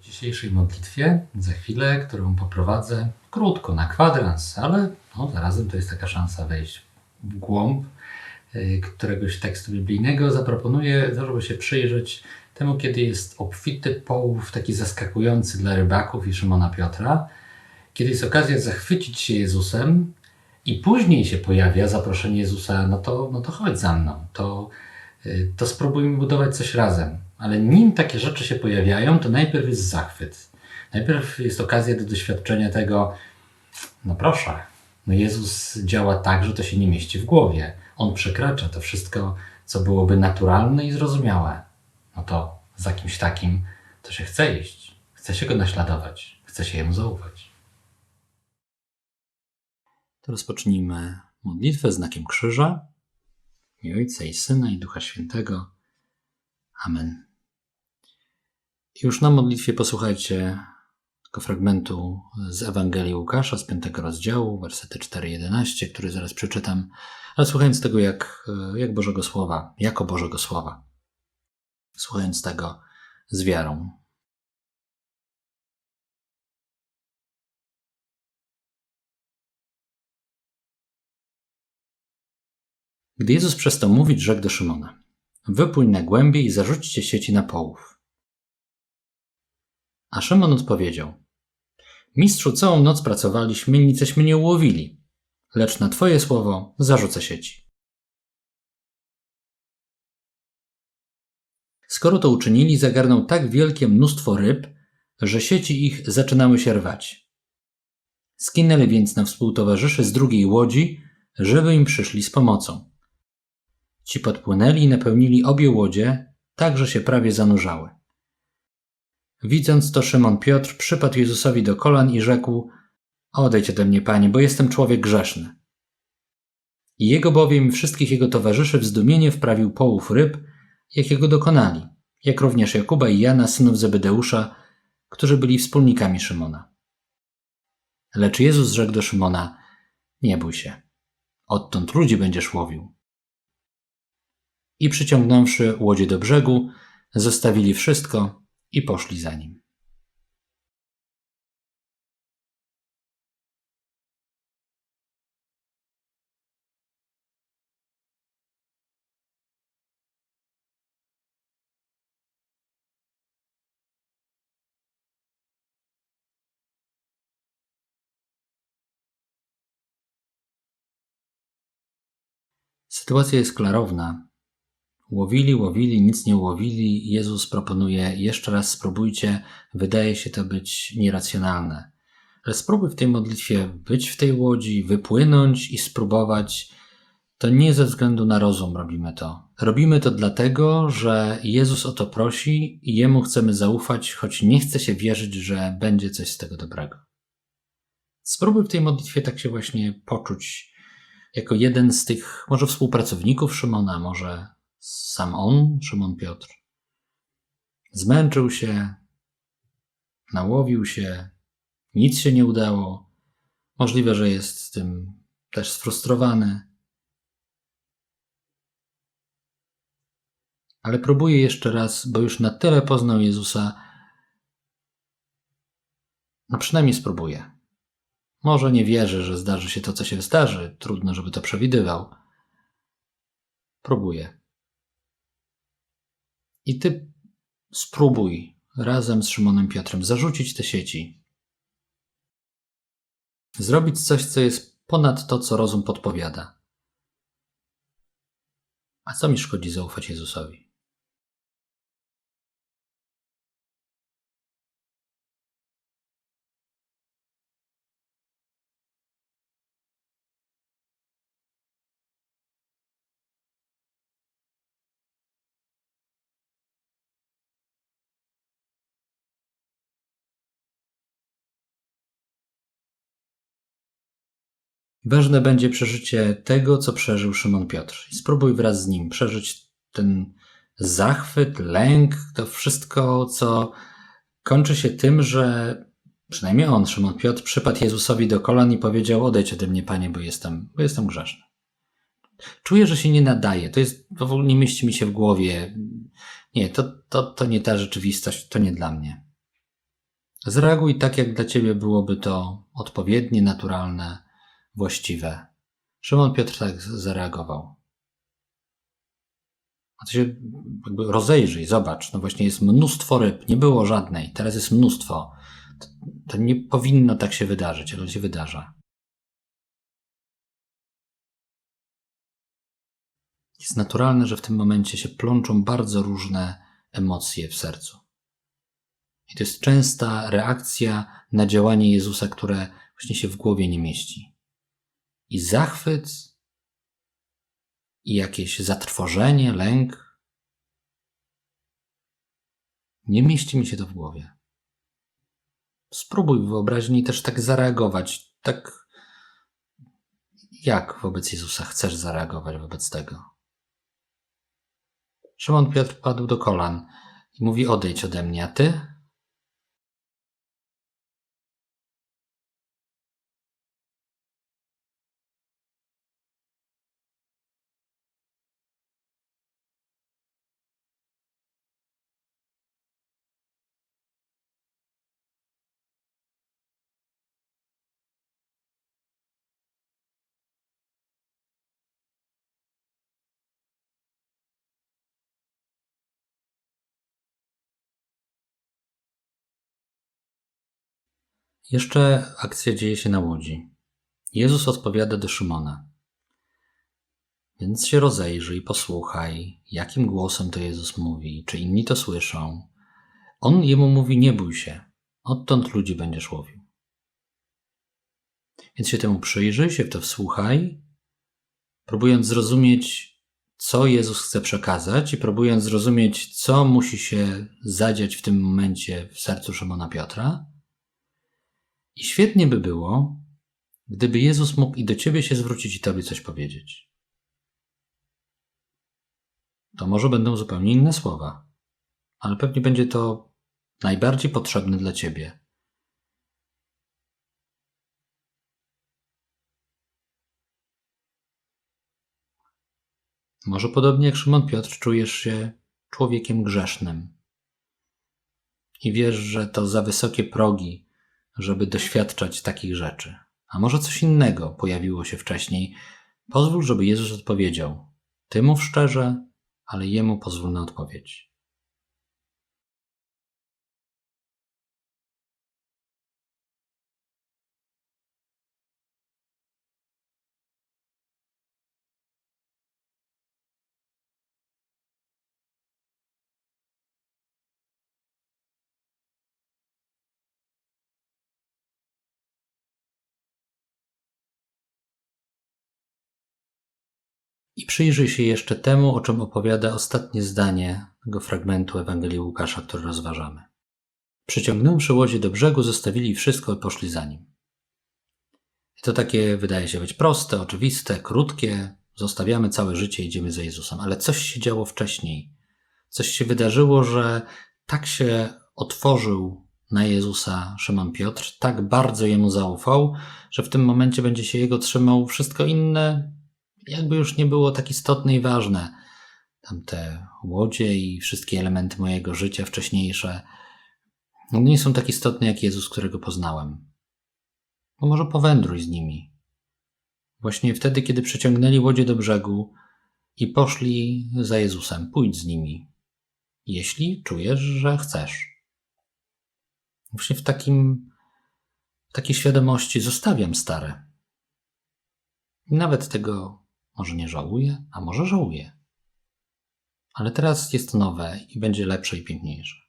W dzisiejszej modlitwie, za chwilę, którą poprowadzę krótko, na kwadrans, ale no, zarazem to jest taka szansa wejść w głąb y, któregoś tekstu biblijnego, zaproponuję, żeby się przyjrzeć temu, kiedy jest obfity połów, taki zaskakujący dla rybaków i Szymona Piotra, kiedy jest okazja zachwycić się Jezusem i później się pojawia zaproszenie Jezusa, no to, no to chodź za mną, to, y, to spróbujmy budować coś razem. Ale nim takie rzeczy się pojawiają, to najpierw jest zachwyt. Najpierw jest okazja do doświadczenia tego, no proszę, no Jezus działa tak, że to się nie mieści w głowie. On przekracza to wszystko, co byłoby naturalne i zrozumiałe. No to za kimś takim to się chce iść, chce się go naśladować, chce się jemu zaufać. To rozpocznijmy modlitwę znakiem krzyża. Imię Ojca i Syna i Ducha Świętego. Amen. I już na modlitwie posłuchajcie tego fragmentu z Ewangelii Łukasza z piątego rozdziału, wersety 4-11, który zaraz przeczytam, ale słuchając tego jak, jak Bożego Słowa, jako Bożego Słowa. Słuchając tego z wiarą. Gdy Jezus przestał mówić, rzekł do Szymona: Wypłyń na głębiej i zarzućcie sieci na połów. A Szymon odpowiedział: Mistrzu, całą noc pracowaliśmy, niceśmy nie ułowili, lecz na Twoje słowo zarzucę sieci. Skoro to uczynili, zagarnął tak wielkie mnóstwo ryb, że sieci ich zaczynały się rwać. Skinęli więc na współtowarzyszy z drugiej łodzi, żeby im przyszli z pomocą. Ci podpłynęli i napełnili obie łodzie, tak że się prawie zanurzały. Widząc to, Szymon Piotr przypadł Jezusowi do kolan i rzekł: Odejdź ode mnie, panie, bo jestem człowiek grzeszny. I jego bowiem wszystkich jego towarzyszy w zdumienie wprawił połów ryb, jakiego dokonali, jak również Jakuba i Jana, synów Zebedeusza, którzy byli wspólnikami Szymona. Lecz Jezus rzekł do Szymona: Nie bój się, odtąd ludzi będziesz łowił. I przyciągnąwszy łodzie do brzegu, zostawili wszystko i poszli za nim. Sytuacja jest klarowna. Łowili, łowili, nic nie łowili. Jezus proponuje jeszcze raz spróbujcie. Wydaje się to być nieracjonalne. Ale spróbuj w tej modlitwie być w tej łodzi, wypłynąć i spróbować. To nie ze względu na rozum robimy to. Robimy to dlatego, że Jezus o to prosi i Jemu chcemy zaufać, choć nie chce się wierzyć, że będzie coś z tego dobrego. Spróbuj w tej modlitwie tak się właśnie poczuć, jako jeden z tych może współpracowników Szymona, może sam on, Szymon Piotr. Zmęczył się, nałowił się, nic się nie udało. Możliwe, że jest z tym też sfrustrowany. Ale próbuje jeszcze raz, bo już na tyle poznał Jezusa. No przynajmniej spróbuje. Może nie wierzy, że zdarzy się to, co się zdarzy. Trudno, żeby to przewidywał. Próbuje. I ty spróbuj razem z Szymonem Piotrem zarzucić te sieci. Zrobić coś, co jest ponad to, co rozum podpowiada. A co mi szkodzi zaufać Jezusowi? Ważne będzie przeżycie tego, co przeżył Szymon Piotr. Spróbuj wraz z nim przeżyć ten zachwyt, lęk, to wszystko, co kończy się tym, że przynajmniej on, Szymon Piotr, przypadł Jezusowi do kolan i powiedział: Odejdź ode mnie, panie, bo jestem, bo jestem grzeszny. Czuję, że się nie nadaje. To jest, w ogóle nie mieści mi się w głowie. Nie, to, to, to nie ta rzeczywistość, to nie dla mnie. Zareaguj tak, jak dla ciebie byłoby to odpowiednie, naturalne, właściwe. Szymon Piotr tak zareagował. A to się jakby rozejrzyj, zobacz. No właśnie jest mnóstwo ryb, nie było żadnej, teraz jest mnóstwo. To, nie powinno tak się wydarzyć, ale się wydarza. Jest naturalne, że w tym momencie się plączą bardzo różne emocje w sercu. I to jest częsta reakcja na działanie Jezusa, które właśnie się w głowie nie mieści. I zachwyt, i jakieś zatrwożenie, lęk. Nie mieści mi się to w głowie. Spróbuj wyobraźni też tak zareagować, tak jak wobec Jezusa chcesz zareagować wobec tego. Szymon Piotr padł do kolan i mówi: Odejdź ode mnie, a ty? Jeszcze akcja dzieje się na łodzi. Jezus odpowiada do Szymona. Więc się rozejrzyj, posłuchaj, jakim głosem to Jezus mówi, czy inni to słyszą. On jemu mówi: Nie bój się, odtąd ludzi będziesz łowił. Więc się temu przyjrzyj, się w to wsłuchaj, próbując zrozumieć, co Jezus chce przekazać i próbując zrozumieć, co musi się zadziać w tym momencie w sercu Szymona Piotra. I świetnie by było, gdyby Jezus mógł i do ciebie się zwrócić i tobie coś powiedzieć. To może będą zupełnie inne słowa, ale pewnie będzie to najbardziej potrzebne dla ciebie. Może podobnie jak Szymon Piotr czujesz się człowiekiem grzesznym i wiesz, że to za wysokie progi żeby doświadczać takich rzeczy. A może coś innego pojawiło się wcześniej? Pozwól, żeby Jezus odpowiedział. Ty mów szczerze, ale Jemu pozwól na odpowiedź. Przyjrzyj się jeszcze temu, o czym opowiada ostatnie zdanie tego fragmentu Ewangelii Łukasza, który rozważamy. Przyciągnąwszy łodzie do brzegu, zostawili wszystko i poszli za nim. I to takie wydaje się być proste, oczywiste, krótkie. Zostawiamy całe życie, idziemy za Jezusem. Ale coś się działo wcześniej. Coś się wydarzyło, że tak się otworzył na Jezusa Szymon Piotr, tak bardzo jemu zaufał, że w tym momencie będzie się jego trzymał. Wszystko inne jakby już nie było tak istotne i ważne. Tamte łodzie i wszystkie elementy mojego życia wcześniejsze no nie są tak istotne jak Jezus, którego poznałem. No może powędruj z nimi. Właśnie wtedy, kiedy przeciągnęli łodzie do brzegu i poszli za Jezusem, pójdź z nimi, jeśli czujesz, że chcesz. Właśnie w takim, w takiej świadomości zostawiam stare. Nawet tego może nie żałuje, a może żałuje. Ale teraz jest nowe i będzie lepsze i piękniejsze.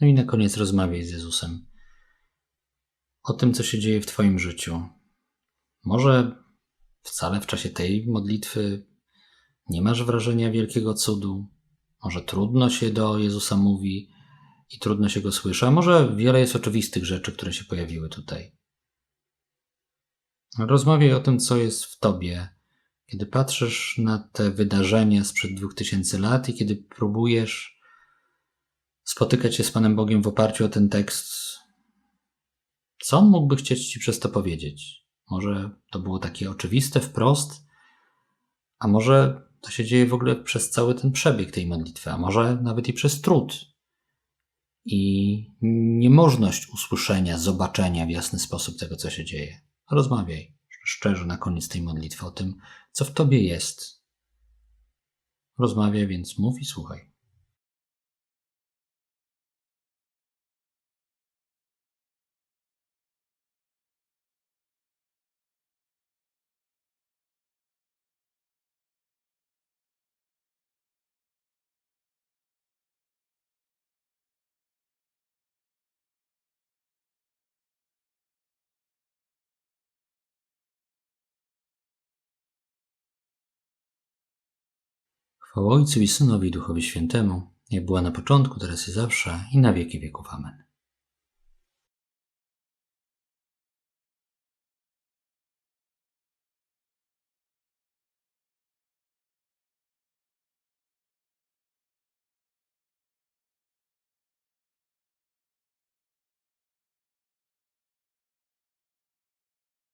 No i na koniec rozmawiaj z Jezusem o tym, co się dzieje w Twoim życiu. Może wcale w czasie tej modlitwy nie masz wrażenia wielkiego cudu, może trudno się do Jezusa mówi, i trudno się go słyszy, a może wiele jest oczywistych rzeczy, które się pojawiły tutaj. Rozmawiaj o tym, co jest w tobie, kiedy patrzysz na te wydarzenia sprzed dwóch tysięcy lat i kiedy próbujesz spotykać się z Panem Bogiem w oparciu o ten tekst, co on mógłby chcieć Ci przez to powiedzieć? Może to było takie oczywiste wprost, a może to się dzieje w ogóle przez cały ten przebieg tej modlitwy, a może nawet i przez trud i niemożność usłyszenia, zobaczenia w jasny sposób tego, co się dzieje. Rozmawiaj szczerze na koniec tej modlitwy o tym, co w Tobie jest. Rozmawiaj, więc mów i słuchaj. Chwała Ojcu i Synowi Duchowi Świętemu, jak była na początku, teraz i zawsze, i na wieki wieków. Amen.